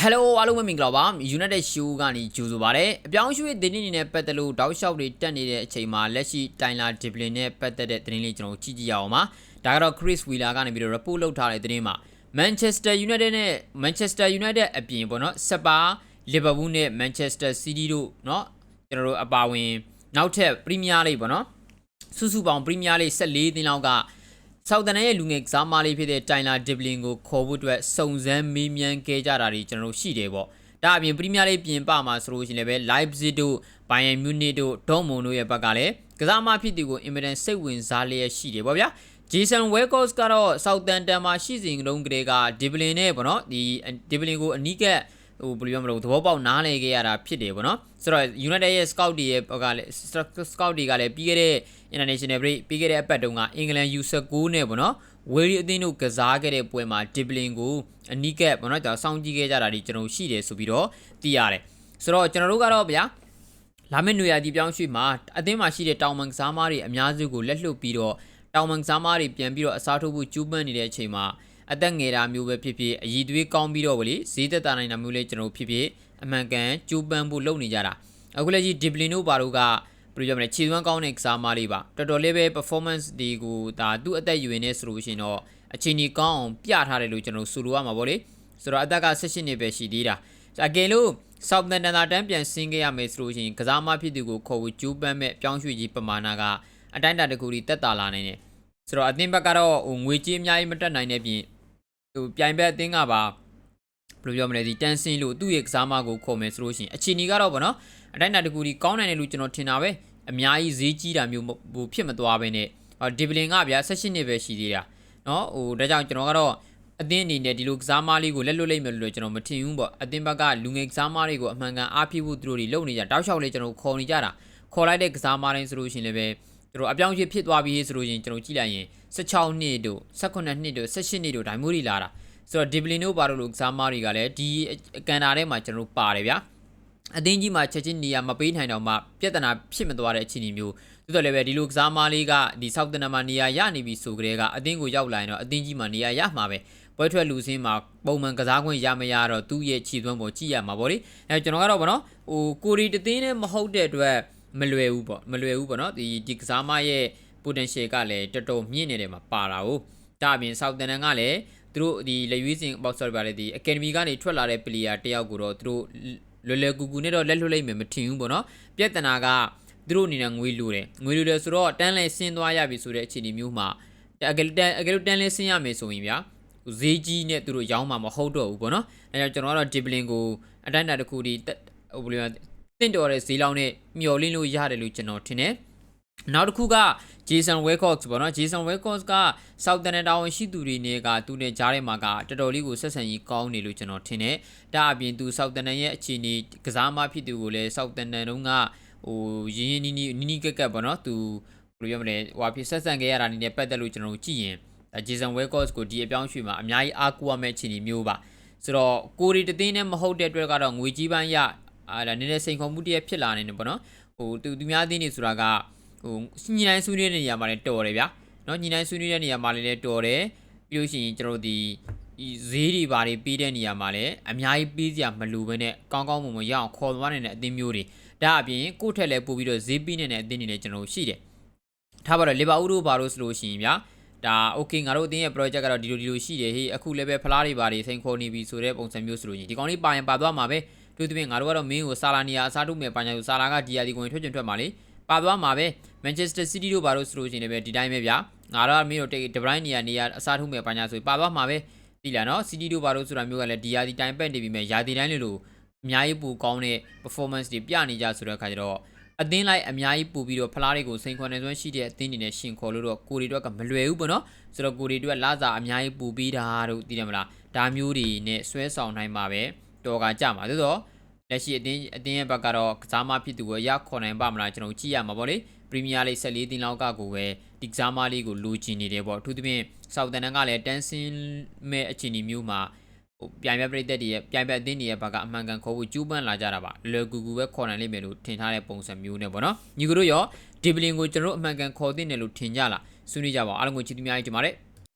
Hello အားလုံးပဲမင်္ဂလာပါ United Show ကနေကြိုဆိုပါရစေအပြောင်းရွှေ့သတင်းတွေနဲ့ပတ်သက်လို့တောက်လျှောက်တွေတက်နေတဲ့အချိန်မှာလက်ရှိတိုင်လာဒီပလင်နဲ့ပတ်သက်တဲ့သတင်းလေးကျွန်တော်တို့ကြည့်ကြည့်ရအောင်ပါဒါကတော့ Chris Wheeler ကနေပြီးတော့ report လုပ်ထားတဲ့သတင်းမှာ Manchester United နဲ့ Manchester United အပြင်ပေါ့နော်စပါ Liverpool နဲ့ Manchester City တို့เนาะကျွန်တော်တို့အပါဝင်နောက်ထပ် Premier League ပေါ့နော်စုစုပေါင်း Premier League 14သင်းလောက်က ဆောက်တန်ရဲ့လူငယ်ကစားမလေးဖြစ်တဲ့တိုင်လာဒီပလင်ကိုခေါ်ဖို့အတွက်စုံစမ်းမေးမြန်းခဲ့ကြတာတွေကျွန်တော်တို့ရှိတယ်ပေါ့။ဒါအပြင်ပရီးမီးယားလိပြင်ပမှာဆိုလို့ရှိရင်လည်းပဲ Leipzig တို့ Bayern Munich တို့ Dortmund တို့ရဲ့ဘက်ကလည်းကစားမဖြစ်သူကိုအင်မတန်စိတ်ဝင်စားလျက်ရှိတယ်ပေါ့ဗျာ။ Jason Welkos ကတော့ဆောက်တန်တန်မှာရှိစဉ်ကလုံးကလေးကဒီပလင်နဲ့ပေါ့နော်ဒီဒီပလင်ကိုအနီးကပ် ဟိုဘယ်လိုပြောမလို့သဘောပေါက်နားလည်ခဲ့ရတာဖြစ်တယ်ပေါ့နော်ဆိုတော့ United ရဲ့ scout တွေရဲ့ဘက်ကလည်း scout တွေကလည်းပြီးခဲ့တဲ့ international break ပြီးခဲ့တဲ့အပတ်တုန်းကအင်္ဂလန် U19 နဲ့ပေါ့နော်ဝေရီအသင်းတို့ကစားခဲ့တဲ့ပွဲမှာဒီပလင်ကိုအနီးကပ်ပေါ့နော်ဒါစောင့်ကြည့်ခဲ့ကြတာဒီကျွန်တော်ရှိတယ်ဆိုပြီးတော့သိရတယ်ဆိုတော့ကျွန်တော်တို့ကတော့ဗျာလာမယ့်နေရာဒီပြောင်းရွှေ့မှာအသင်းမှာရှိတဲ့တောင်မန်ကစားမားတွေအများစုကိုလက်လွတ်ပြီးတော့တောင်မန်ကစားမားတွေပြန်ပြီးတော့အစားထိုးဖို့ကျူးပန်းနေတဲ့အချိန်မှာ အသက်ငယ်တာမျိုးပဲဖြစ်ဖြစ်အည်သွေးကောင်းပြီးတော့ဗလေဈေးသက်သာနိုင်တာမျိုးလေးကျွန်တော်ဖြစ်ဖြစ်အမှန်ကန်ကျူးပန်းဖို့လုပ်နေကြတာအခုလက်ရှိဒီပလင်တို့ဘာတို့ကဘယ်လိုပြောမလဲခြေသွမ်းကောင်းတဲ့ကစားမားလေးပါတော်တော်လေးပဲ performance တွေကိုဒါသူ့အသက်ယူနေဆိုလို့ရှိရင်တော့အချိန်ကြီးကောင်းအောင်ပြထားတယ်လို့ကျွန်တော်ဆိုလိုရမှာဗောလေဆိုတော့အသက်က16နှစ်ပဲရှိသေးတာအကယ်လို့ Southampton တန်းပြန်ဆင်းခဲ့ရမယ်ဆိုလို့ရှိရင်ကစားမဖြစ်သူကိုခေါ်ဖို့ကြိုးပမ်းမဲ့ပြောင်းရွှေ့ကြီးပမာဏကအတိုင်းအတာတစ်ခုထိတက်တာလာနိုင်တယ်ဆိုတော့အသင်းဘက်ကတော့ဟိုငွေကြေးအများကြီးမတက်နိုင်တဲ့ပြင် ဟိုပြိုင်ဘက်အသင်းကပါဘယ်လိုပြောမလဲဒီတန်ဆင်းလို့သူ့ရဲ့ကစားမကိုခေါ်မယ်ဆိုလို့ရှိရင်အချိန်ကြီးကတော့ဗောနော်အတိုင်းအတာတစ်ခုထိကောင်းနိုင်တယ်လို့ကျွန်တော်ထင်တာပဲအများကြီးဈေးကြီးတာမျိုးဟိုဖြစ်မသွားဘဲနဲ့ဒီပလင်ကဗျာ16နှစ်ပဲရှိသေးတာเนาะဟိုဒါကြောင့်ကျွန်တော်ကတော့အသင်းအနေနဲ့ဒီလိုကစားမလေးကိုလက်လွတ်လိုက်မယ်လို့ကျွန်တော်မထင်ဘူးပေါ့အသင်းဘက်ကလူငယ်ကစားမလေးကိုအမှန်ကန်အားဖြစ်ဖို့သူတို့တွေလုပ်နေကြတောက်လျှောက်လေးကျွန်တော်ခေါ်နေကြတာခေါ်လိုက်တဲ့ကစားမတိုင်းဆိုလို့ရှိရင်လည်းပဲသူ တို့အပြောင်းအရွှေ့ဖြစ်သွားပြီဆိုလို့ရင်ကျွန်တော်ကြည့်လိုက်ရင်16နှစ်တို့18နှစ်တို့18နှစ်တို့ဒိုင်မိုးတွေလာတာဆိုတော့ဒီပလင်တို့ပါတော့လို့ကစားမတွေကလည်းဒီကန်တာထဲမှာကျွန်တော်ပါတယ်ဗျာအသင်းကြီးမှာချက်ချင်းနေရာမပေးနိုင်တော့မှပြဿနာဖြစ်မသွားတဲ့အခြေအနေမျိုးသို့တော်လည်းပဲဒီလိုကစားမလေးကဒီဆောက်တနမှာနေရာရနေပြီဆိုကြတဲ့ကအသင်းကိုရောက်လာရင်တော့အသင်းကြီးမှာနေရာရမှာပဲပွဲထွက်လူစင်းမှာပုံမှန်ကစားခွင့်ရမရတော့သူ့ရဲ့ခြေသွမ်းပေါ်ကြည့်ရမှာပေါ့လေအဲကျွန်တော်ကတော့ဗောနော်ဟိုကိုရီတသင်းနဲ့မဟုတ်တဲ့အတွက် မလွယ်ဘူးပေါ့မလွယ်ဘူးပေါ့နော်ဒီဒီကစားမရဲ့ potential ကလည်းတော်တော်မြင့်နေတယ်မှာပါတာ哦ဒါအပြင်ဆောက်တန်ကလည်းသူတို့ဒီလက်ရွေးစင်ပေါ့ sorry ပါလေဒီ academy ကနေထွက်လာတဲ့ player တယောက်ကိုတော့သူတို့လွယ်လွယ်ကူကူနဲ့တော့လက်လွတ်လိုက်မယ်မထင်ဘူးပေါ့နော်ပြဿနာကသူတို့အနေနဲ့ငွေလိုတယ်ငွေလိုတယ်ဆိုတော့တန်းလဲဆင်းသွားရပြီဆိုတဲ့အခြေအနေမျိုးမှာအကယ်တန်းအကယ်လို့တန်းလဲဆင်းရမယ်ဆိုရင်ဗျာဈေးကြီးနဲ့သူတို့ရောင်းမှာမဟုတ်တော့ဘူးပေါ့နော်အဲကြောင့်ကျွန်တော်ကတော့ဒီပလင်ကိုအတိုင်းအတာတစ်ခုဒီဟိုဘယ်လို တင့်တော်တဲ့ဈေးလောက်နဲ့မျှော်လင့်လို့ရတယ်လို့ကျွန်တော်ထင်တယ်နောက်တစ်ခုက Jason Wilcox ပေါ့နော် Jason Wilcox က Southampton တာဝန်ရှိသူတွေနဲ့ကသူနဲ့ကြားထဲမှာကတော်တော်လေးကိုဆက်ဆံရေးကောင်းနေလို့ကျွန်တော်ထင်တယ်ဒါအပြင်သူ Southampton ရဲ့အခြေအနေကစားမဖြစ်သူကိုလည်း Southampton တုန်းကဟိုရင်းရင်းနီးနီးနီးနီးကက်ကက်ပေါ့နော်သူဘယ်လိုပြောမလဲဟိုအဖြစ်ဆက်ဆံခဲ့ရတာနေနဲ့ပတ်သက်လို့ကျွန်တော်ကြည့်ရင် Jason Wilcox ကိုဒီအပြောင်းရွှေ့မှာအများကြီးအားကိုးရမယ့်အခြေအနေမျိုးပါဆိုတော့ကိုရီတသိန်းနဲ့မဟုတ်တဲ့အတွက်ကတော့ငွေကြီးပန်းရ အာဒါနည်းနည်းစိန်ခေါ်မှုတည်းဖြစ်လာနေတယ်ပေါ့နော်ဟိုသူသူများသိနေဆိုတာကဟိုညှိနှိုင်းဆွေးနွေးတဲ့နေရာမှာလည်းတော်တယ်ဗျာနော်ညှိနှိုင်းဆွေးနွေးတဲ့နေရာမှာလည်းတော်တယ်ပြီးလို့ရှိရင်ကျွန်တော်ဒီဈေးတွေဘာတွေပေးတဲ့နေရာမှာလည်းအများကြီးပေးစရာမလိုဘဲနဲ့ကောင်းကောင်းမွန်မွန်ရအောင်ခေါ်သွားနေတဲ့အသင်းမျိုးတွေဒါအပြင်ကိုယ့်ထက်လည်းပို့ပြီးတော့ဈေးပေးနေတဲ့အသင်းတွေလည်းကျွန်တော်ရှိတယ်ထားပါတော့လီဗာပူးတို့ဘာလို့ဆိုလို့ရှိရင်ဗျာဒါ okay ငါတို့အတင်းရဲ့ project ကတော့ဒီလိုဒီလိုရှိတယ်ဟေးအခုလည်းပဲဖလားတွေပါတွေစိန်ခေါ်နေပြီဆိုတဲ့ပုံစံမျိုးဆိုလို့ရင်ဒီကောင်လေးပါရင်ပါသွားမှာပဲ တို့သဖြင့်ငါတို့ကတော့မင်းကိုဆာလာနီယာအစားထုတ်မယ်ပါညာဆိုဆာလာကဒီယာဒီကိုထွက်ချင်ထွက်မှာလေပါသွားမှာပဲ Manchester City တို့ဘာလို့ဆိုလို့ရှိရင်လည်းဒီတိုင်းပဲဗျာငါတော့မင်းတို့ဒဘရိုင်းနီယာနေရာအစားထုတ်မယ်ပါညာဆိုပါသွားမှာပဲဒီလားနော် City တို့ဘာလို့ဆိုတာမျိုးကလည်းဒီယာဒီတိုင်းပက်နေပြီမဲ့ယာဒီတိုင်းလို့အများကြီးပူကောင်းတဲ့ performance တွေပြနေကြဆိုတဲ့အခါကျတော့အသင်းလိုက်အများကြီးပူပြီးတော့ဖလားတွေကိုစိန်ခေါ်နေစွမ်းရှိတဲ့အသင်းတွေနဲ့ရှင်ခေါ်လို့တော့ကိုရီတို့ကမလွယ်ဘူးပေါ့နော်ဆိုတော့ကိုရီတို့ကလာစာအများကြီးပူပြီးတာတို့သိတယ်မလားဒါမျိုးတွေနဲ့ဆွဲဆောင်နိုင်မှာပဲ တော်ကကြမှာသို့တော့လက်ရှိအတင်းအတင်းရဲ့ဘက်ကတော့ကစားမဖြစ်သူကိုရခေါ်နိုင်ပါမလားကျွန်တော်ကြည့်ရမှာပေါ့လေပရီးမီးယားလိ14တင်းလောက်ကကိုပဲဒီကစားမလေးကိုလိုချင်နေတယ်ပေါ့အထူးသဖြင့်ဆောက်တန်တန်ကလည်းတန်းစင်းမဲ့အခြေအနေမျိုးမှာဟိုပြိုင်ဘက်ပြည်သက်တွေရဲ့ပြိုင်ဘက်အသင်းတွေရဲ့ဘက်ကအမှန်ကန်ခေါ်ဖို့ကျူးပန်းလာကြတာပါလွယ်ကူကူပဲခေါ်နိုင်လိမ့်မယ်လို့ထင်ထားတဲ့ပုံစံမျိုးနဲ့ပေါ့နော်ညီကတို့ရောဒီပလင်ကိုကျွန်တော်တို့အမှန်ကန်ခေါ်သင့်တယ်လို့ထင်ကြလားဆွေးနွေးကြပါအောင်အားလုံးကိုချစ်သူများကြီးတင်ပါတယ်